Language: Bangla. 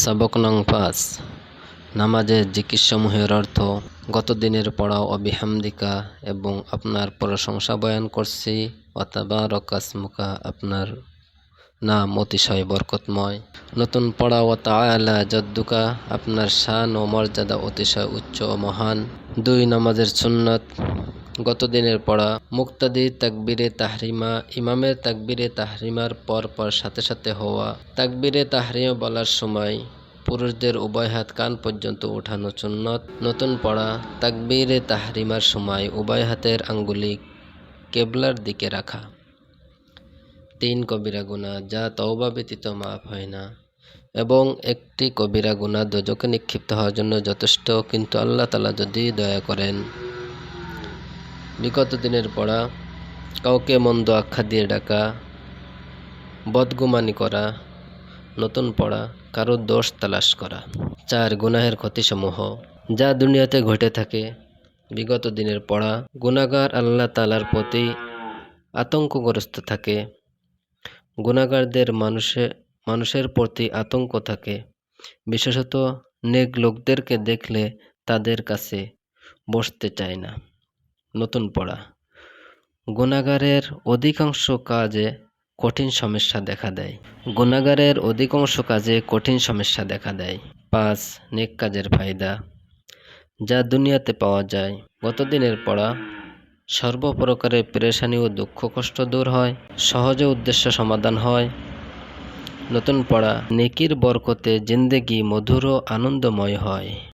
সবক নং পাঁচ নামাজের জিকিরসমূহের অর্থ গত দিনের পড়া ও বিহামদিকা এবং আপনার প্রশংসা বয়ান করছি অথবা রকাসমুকা আপনার নাম অতিশয় বরকতময়। নতুন পড়া ও তাআলা জদ্দুকা, আপনার শান ও মর্যাদা অতিশয় উচ্চ ও মহান। দুই নামাজের সুন্নত গত দিনের পড়া মুক্তাদি তাকবিরে তাহরিমা, ইমামের তাকবিরে তাহরিমার পর পর সাথে সাথে হওয়া তাকবিরে তাহরিমা বলার সময় পুরুষদের উভয় হাত কান পর্যন্ত ওঠানো সুন্নত। নতুন পড়া তাকবিরে তাহরিমার সময় উভয় হাতের আঙ্গুলি কেবলার দিকে রাখা। তিন কবিরা গুণা, যা তওবা ব্যতীত মাফ হয় না। এবং একটি কবিরা গুণা দোজকে নিক্ষিপ্ত হওয়ার জন্য যথেষ্ট, কিন্তু আল্লাহ তালা যদি দয়া করেন বিগত দিনের পড়া, কাউকে মন্দ আখ্যা দিয়ে ডাকা, বদগুমানি করা, নতুন পড়া, কারও দোষ তালাশ করা, চার গুনাহের ক্ষতিসমূহ, যা দুনিয়াতে ঘটে থাকে। বিগত দিনের পড়া গুণাগার আল্লাহ তালার প্রতি আতঙ্কগ্রস্ত থাকে। গুণাগারদের মানুষে, মানুষের প্রতি আতঙ্ক থাকে। বিশেষত নেক লোকদেরকে দেখলে তাদের কাছে বসতে চায় না। নতুন পড়া। গুণাগারের অধিকাংশ কাজে কঠিন সমস্যা দেখা দেয়। গুণাগারের অধিকাংশ কাজে কঠিন সমস্যা দেখা দেয়। পাঁচ, নেক কাজের ফায়দা। যা দুনিয়াতে পাওয়া যায়। গতদিনের পড়া সর্বপ্রকারের পেরেশানি ও দুঃখ কষ্ট দূর হয়, সহজে উদ্দেশ্য সমাধান হয়। নতুন পড়া নেকির বরকতে জিন্দেগি মধুর ও আনন্দময় হয়।